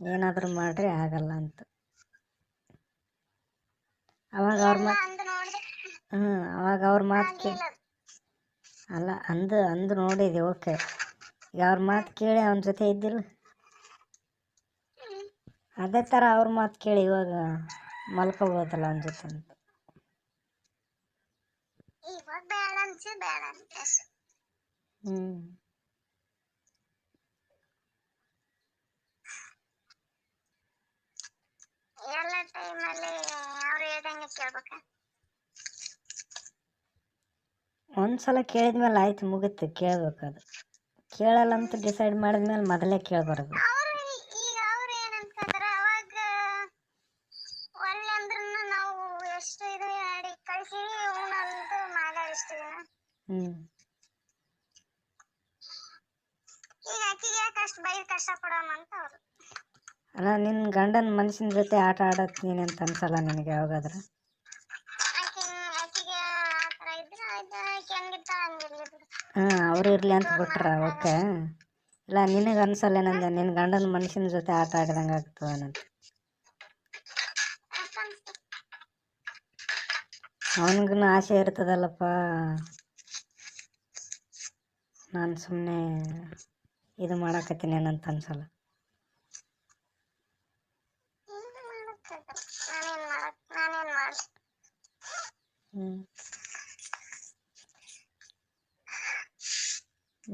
ಏನಾದರೂ ಮಾಡ್ರೆ ಆಗಲ್ಲ ಅಂತ. ಅವಾಗ ಅವ್ರ ಮಾತು ಹ್ಞೂ ಅವಾಗ ಅವ್ರ ಮಾತು ಕೇಳಿ ಅಲ್ಲ ಅಂದು ಅಂದು ನೋಡಿದೆ ಓಕೆ. ಈಗ ಅವ್ರ ಮಾತು ಕೇಳಿ ಅವನ ಜೊತೆ ಇದ್ದಿಲ್ಲ. ಅದೇ ಥರ ಅವ್ರ ಮಾತು ಕೇಳಿ ಇವಾಗ ಮಲ್ಕೋಬೋದಲ್ಲ ಅವನ ಜೊತೆ ಅಂತ. ಹ್ಞೂ ಕೇಳ್ಬೇಕ ಒಂದ್ಸಲ ಕೇಳಿದ್ಮೇಲೆ ಆಯ್ತು ಮುಗೀತು. ಅದು. ಕೇಳಲ್ಲ ಅಂತ ಡಿಸೈಡ್ ಮಾಡಿದ್ಮೇಲೆ ಮೊದಲೇ ಕೇಳ್ಬಾರ್ದು. ಅವ್ರು ಈಗ ಅವ್ರು ಏನಂತಂದ್ರ ಅವಾಗ ಒಳ್ಳೆ ಅಂದ್ರೂ ನಾವು ಎಷ್ಟು ಇದು ಮಾಡಿ ಕಳ್ಸಿ ಉಣ್ಣಂತ ಮಾತಾಡಿಸ್ತೀವಿ. ಹ್ಞೂ ಈಗ ಆಕಿಗೆ ಯಾಕೆ ಅಷ್ಟು ಬೈದ್ ಕಷ್ಟ ಕೊಡೋಣ ಅಂತ ಅವ್ರು. ಅಲ್ಲ ನಿನ್ನ ಗಂಡನ ಮನುಷ್ಯನ ಜೊತೆ ಆಟ ಆಡತ್ತೀನಿ ಅಂತ ಅನ್ಸಲ್ಲ ನಿನಗೆ ಯಾವಾಗಾದ್ರೆ ಆಕಿ ಆಕಿಗೆ ಆ ಥರ ಇದ್ರೆ ಆಯ್ತು ಆಕಿ ಹೆಂಗಿರ್ತಾಳ ಹಂಗಿರ್ಲಿ ಹಾಂ ಅವರು ಇರಲಿ ಅಂತ ಬಿಟ್ರ ಓಕೆ ಇಲ್ಲ ನಿನಗೆ ಅನ್ಸಲ್ಲ ಏನಂದ ನಿನ್ನ ಗಂಡನ ಮನುಷ್ಯನ ಜೊತೆ ಆಟ ಆಡಿದಂಗೆ ಆಗ್ತದನಂತ ಅವನಿಗೂ ಆಸೆ ಇರ್ತದಲ್ಲಪ್ಪ. ನಾನು ಸುಮ್ಮನೆ ಇದು ಮಾಡಾಕತ್ತೀನಿ ಏನಂತ ಅನ್ಸಲ್ಲ. ಹ್ಞೂ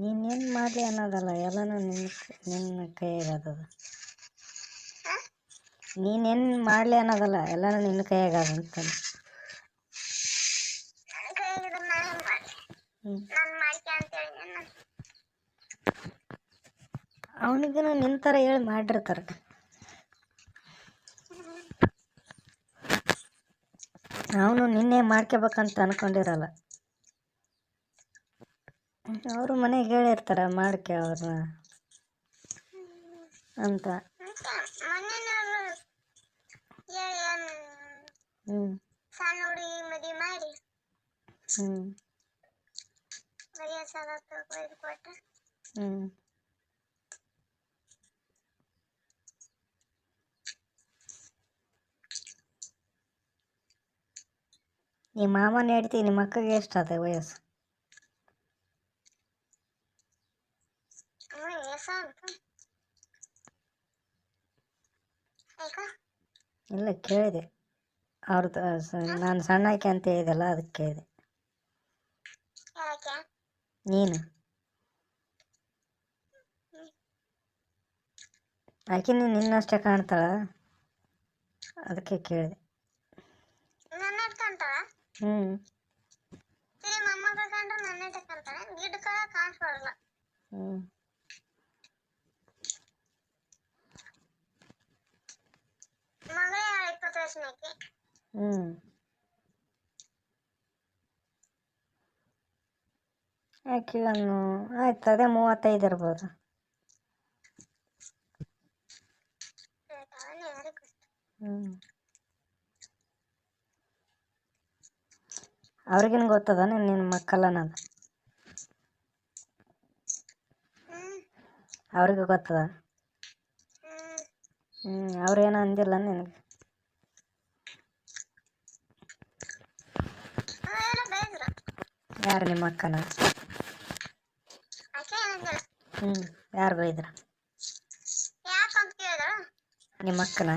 ನೀನೇನು ಮಾಡಲಿ ಅನ್ನೋದಲ್ಲ, ಎಲ್ಲನೂ ನಿನ್ನ ನಿನ್ನ ಕೈಯಾಗದ? ನೀನೇನು ಮಾಡಲಿ ಅನ್ನೋದಲ್ಲ, ಎಲ್ಲನೂ ನಿನ್ನ ಕೈಯಾಗದ ಅಂತ ನನ್ ಕೈಯಾಗಿದ್ರೆ ನಾನೇನ್ ಮಾಡ್ಲಿ ಹ್ಞೂ ಮಾಡ್ಕೆ ಅಂತ ಹೇಳಿ ನಾನು ಅವನಿಗೂ ನಿನ್ನ ಥರ ಹೇಳಿ ಮಾಡಿರ್ತಾರೆ. ಅವನು ನಿನ್ನೆ ಮಾಡ್ಕೋಬೇಕಂತ ಅನ್ಕೊಂಡಿರಲ್ಲ. ಅವರು ಮನೆಗೆ ಹೇಳಿರ್ತಾರ ಮಾಡ್ಕೆ ಅವ್ರನ್ನ ಅಂತ. ಹ್ಞೂ ನಿಮ್ಮ ಮಾಮನ ಹೇಳ್ತೀನಿ ನಿಮ್ಮ ಅಕ್ಕಗೆ ಎಷ್ಟಾದ ವಯಸ್ಸು ಹ್ಞೂ ಎಸ ಅಂತ ಯಾಕ ಇಲ್ಲ ಕೇಳಿದೆ. ಅವ್ರದ್ದು ನಾನು ಸಣ್ಣ ಆಕೆ ಅಂತ ಹೇಳಿದೆಲ್ಲ ಅದಕ್ಕೆ ಕೇಳಿದೆ. ನೀನು? ಆಕೆ ನೀನು ನಿನ್ನಷ್ಟೇ ಕಾಣ್ತಾಳ? ಅದಕ್ಕೆ ಕೇಳಿದೆ. ಹ್ಞೂ ತಿರಿ ಮೊಮ್ಮಗ ಕಂಡ್ರೆ ನನ್ನ ಕಾಣಿಸ್ಬಾರಲ್ಲ ಹ್ಞೂ ಹ್ಞೂ ಆಕೆ ಒಂದು ಆಯ್ತು ಅದೇ ಮೂವತ್ತೈದು ಇರ್ಬೋದು ಹ್ಞೂ ಅವ್ರಿಗೇನು ಗೊತ್ತದ ನಿನ್ನ ಮಕ್ಕಳ ಹ್ಮ್ ಅವ್ರಿಗೂ ಗೊತ್ತದ ಹ್ಮ್ ಹ್ಞೂ ಅವ್ರೇನು ಅಂದಿಲ್ಲ ನಿನಗೆ ಅವೆಲ್ಲ ಬೇದ್ರು ಯಾರು ನಿಮ್ಮ ಅಕ್ಕನ ಹ್ಞೂ ಯಾರು ಬೈದ್ರ ಯಾಕಂತ ಕೇಳಿದ್ರು? ನಿಮ್ಮ ಅಕ್ಕನ?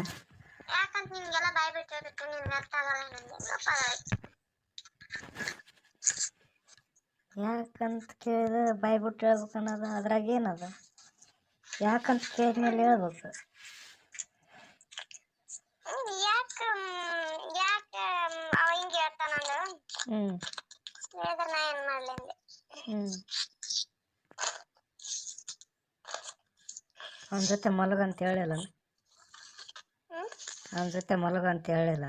ಯಾಕಂತ ಕೇಳಿದ್ರೆ ಬಾಯಿ ಬಿಟ್ಟು ಹೇಳ್ಬೇಕು ಅನ್ನೋದು ಅದ್ರಾಗ ಏನದ? ಯಾಕಂತ ಕೇಳಿದ್ಮೇಲೆ ಹೇಳ್ಬೇಕು. ಯಾಕೆ ಯಾಕೆ ಅವ ಹಿಂಗೆ ಹೇಳ್ತಾನಂದ್ರೆ? ಹ್ಞೂ ಹೇಳಿದ್ರೆ ನಾ ಏನು ಮಾಡಲಿ ಅಂದೆ. ಹ್ಞೂ ಅವನ ಜೊತೆ ಮಲಗಂತ ಹೇಳಿಲ್ಲ. ಹ್ಮ್? ಅವನ ಜೊತೆ ಮಲಗಂತ ಹೇಳಿಲ್ಲ.